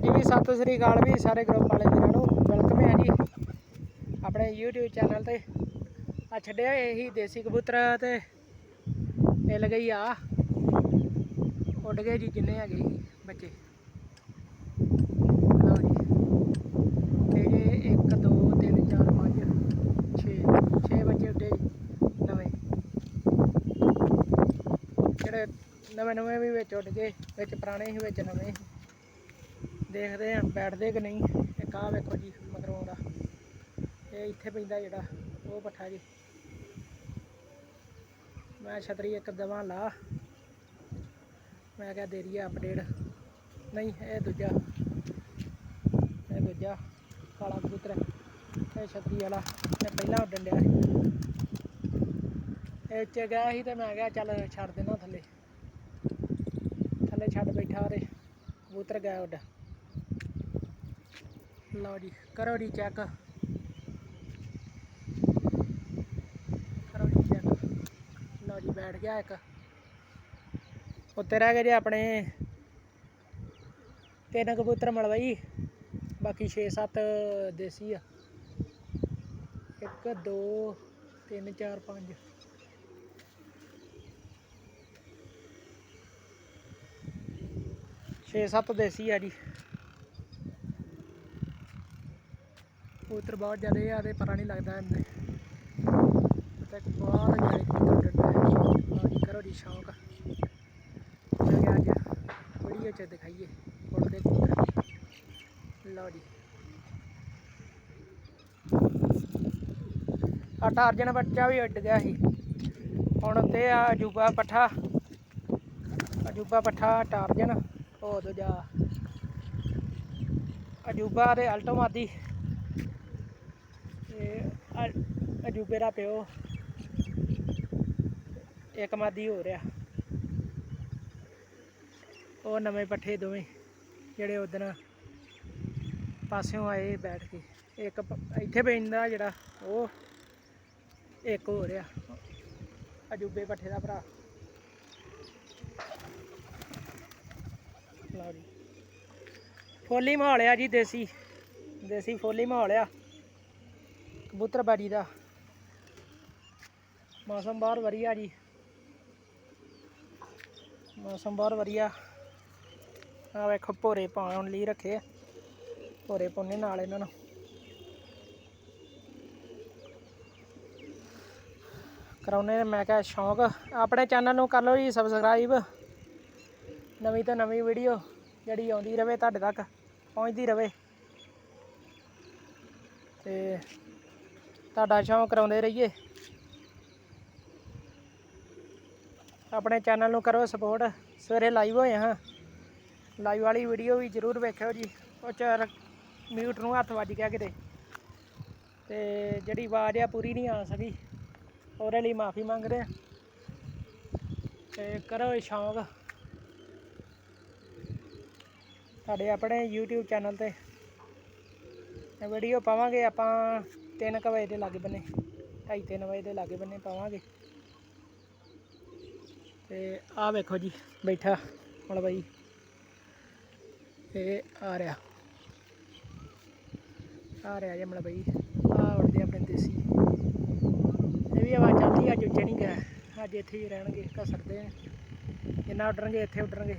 ਹਾਂਜੀ ਵੀ ਸਤਿ ਸ੍ਰੀ ਅਕਾਲ ਵੀ ਸਾਰੇ ਗਰੁੱਪ ਵਾਲੇ ਵੀਰਾਂ ਨੂੰ ਵੈਲਕਮ ਹੈ ਜੀ। ਆਪਣੇ YouTube ਚੈਨਲ ਤੇ ਆ ਛੱਡਿਆ ਇਹੀ ਦੇਸੀ ਕਬੂਤਰ ਤੇ ਇਹ ਲਗਈ ਆ। ਉੱਡ ਗਏ ਜੀ ਜਿੰਨੇ ਹੈਗੇ ਬੱਚੇ। ਲਓ ਜੀ। ਇਹ ਜੇ 1 2 3 4 5 6 6 ਬੱਚੇ ਉੱਡੇ ਨਵੇਂ। ਜਿਹੜੇ ਨਵੇਂ ਨਵੇਂ ਵੀ ਵਿੱਚ ਉੱਡ ਗਏ, ਵਿੱਚ ਪੁਰਾਣੇ ਸੀ ਵਿੱਚ ਨਵੇਂ ਸੀ। ਦੇਖਦੇ ਆ ਬੈਠਦੇ ਕਿ ਨਹੀਂ, ਇੱਕ ਆਹ ਵੇਖੋ ਜੀ, ਮਗਰੋਂ ਦਾ। ਇਹ ਇੱਥੇ ਪੈਂਦਾ ਜਿਹੜਾ, ਉਹ ਪੱਠਾ ਜੀ। ਮੈਂ ਛਤਰੀ ਇੱਕ ਦਵਾਂ ਲਾ। ਮੈਂ ਕਿਹਾ ਦੇ ਰਹੀ ਆ ਅਪਡੇਟ ਨਹੀਂ, ਇਹ ਦੂਜਾ। ਇਹ ਦੂਜਾ, ਕਾਲਾ ਕਬੂਤਰ। ਇਹ ਛਤਰੀ ਵਾਲਾ, ਇਹ ਪਹਿਲਾਂ ਉੱਡਣ ਡਿਆ ਇਹ ਚ ਗਿਆ ਸੀ ਤੇ ਮੈਂ ਕਿਹਾ ਚੱਲ ਛੱਡ ਦੇਣਾ ਥੱਲੇ। ਥੱਲੇ ਛੱਡ ਬੈਠਾ ਉਹਦੇ। ਕਬੂਤਰ ਗਿਆ ਉੱਡ। ਲਓ ਜੀ, ਕਰੋ ਜੀ ਚੈੱਕ ਕਰੋ ਜੀ ਚੈੱਕ ਲਓ ਜੀ, ਬੈਠ ਗਿਆ ਇੱਕ। ਉੱਤੇ ਰਹਿ ਗਏ ਜੀ ਆਪਣੇ ਤਿੰਨ ਕਬੂਤਰ ਮਲਵਈ। ਬਾਕੀ 6-7 ਦੇਸੀ ਆ। 1 2 3 4 5 6-7 ਦੇਸੀ ਆ ਜੀ। ਕਬੂਤਰ ਬਹੁਤ ਜ਼ਿਆਦਾ ਆ ਤੇ ਪਤਾ ਨਹੀਂ ਲੱਗਦਾ ਇਹਨੇ। ਤੇ ਬਹੁਤ ਜ਼ਿਆਦਾ ਕਬੂਤਰ ਡੰਡਾ ਹੈ ਕਰੋ ਜੀ ਸ਼ੌਂਕ। ਮੈਂ ਅੱਜ। ਵੀਡੀਓ ਚ ਦਿਖਾਈਏ। ਉੜਦੇ ਕਬੂਤਰ ਲਓ ਜੀ। ਆ ਟਾਰਜਨ ਬੱਚਾ ਵੀ ਉੱਡ ਗਿਆ ਸੀ। ਹੁਣ ਤੇ ਆ ਅਜੂਬਾ ਪੱਠਾ। ਅਜੂਬਾ ਪੱਠਾ ਟਾਰਜਨ ਉਹ ਦੂਜਾ ਅਜੂਬਾ ਦੇ ਅਲਟੋ ਮਾਦੀ। ਇਹ ਅਜੂਬੇ ਦਾ ਪਿਓ ਇੱਕ ਮਾਦੀ ਹੋ ਰਿਹਾ ਉਹ ਨਵੇਂ ਪੱਠੇ ਦੋਵੇਂ ਜਿਹੜੇ ਉਦਣ ਪਾਸਿਓਂ ਆਏ ਬੈਠ ਕੇ। ਇੱਕ ਇੱਥੇ ਪੈਂਦਾ ਜਿਹੜਾ ਉਹ ਇੱਕ ਹੋ ਰਿਹਾ ਅਜੂਬੇ ਪੱਠੇ ਦਾ ਭਰਾ। ਲਓ ਜੀ। ਫੋਲੀ ਮਾਹੌਲ ਆ ਜੀ ਦੇਸੀ ਦੇਸੀ ਫੋਲੀ ਮਾਹੌਲ ਆ। ਕਬੂਤਰਬਾਜੀ ਦਾ। ਮੌਸਮ ਬਾਹਰ ਵਧੀਆ ਜੀ। ਮੌਸਮ ਬਹੁਤ ਵਧੀਆ। ਆ ਵੇਖੋ, ਭੋਰੇ ਪਾਉਣ ਲਈ ਰੱਖੇ ਆ। ਭੋਰੇ ਪਾਉਣੇ ਨਾਲ ਇਹਨਾਂ ਨੂੰ। ਕਰਾਉਣੇ ਮੈਂ ਕਿਹਾ ਸ਼ੌਂਕ। ਆਪਣੇ ਚੈਨਲ ਨੂੰ ਕਰ ਲਓ ਜੀ ਸਬਸਕ੍ਰਾਈਬ ਨਵੀਂ ਤੋਂ ਨਵੀਂ ਵੀਡੀਓ ਜਿਹੜੀ ਆਉਂਦੀ ਰਵੇ, ਤੁਹਾਡੇ ਤੱਕ ਪਹੁੰਚਦੀ ਰਵੇ। ਤੇ ਤੁਹਾਡਾ ਸ਼ੌਂਕ ਕਰਾਉਂਦੇ ਰਹੀਏ। ਆਪਣੇ ਚੈਨਲ ਨੂੰ ਕਰੋ ਸਪੋਰਟ ਸਵੇਰੇ ਲਾਈਵ ਹੋਏ ਹਾਂ। ਲਾਈਵ ਵਾਲੀ ਵੀਡੀਓ ਵੀ ਜ਼ਰੂਰ ਵੇਖਿਓ ਜੀ। ਉਹ ਚਾਰ ਮਿਊਟ ਨੂੰ ਹੱਥ ਵੱਜ ਗਿਆ ਕਿਤੇ। ਤੇ ਜਿਹੜੀ ਆਵਾਜ਼ ਆ ਪੂਰੀ ਨਹੀਂ ਆ ਸਕੀ। ਉਹਦੇ ਲਈ ਮਾਫੀ ਮੰਗਦੇ ਰਹੇ ਹਾਂ। ਤੇ ਕਰੋ ਇਹ ਸ਼ੌਂਕ। ਸਾਡੇ ਆਪਣੇ YouTube ਚੈਨਲ ਤੇ ਵੀਡੀਓ ਪਾਵਾਂਗੇ ਆਪਾਂ। 3 ਵਜੇ ਦੇ ਲਾਗੇ ਬੰਨੇ 2:30 ਵਜੇ ਦੇ ਲਾਗੇ ਬੰਨੇ ਪਾਵਾਂਗੇ। ਤੇ ਆਹ ਵੇਖੋ ਜੀ, ਬੈਠਾ ਮਲਵਈ ਇਹ ਆ ਰਿਹਾ। ਆ ਰਿਹਾ ਜੇ ਮਲਵਈ ਆ ਉੜਦੇ ਆਪਣੇ ਦੇਸੀ। ਇਹ ਵੀ ਆਵਾਜ਼ ਚੱਲਦੀ ਅੱਜ ਉੱਚੇ ਨਹੀਂ ਗਿਆ। ਅੱਜ ਇੱਥੇ ਹੀ ਰਹਿਣਗੇ ਘਸਰਦੇ ਨੇ ਜਿੰਨਾ ਉੱਡਣਗੇ ਇੱਥੇ ਉੱਡਣਗੇ।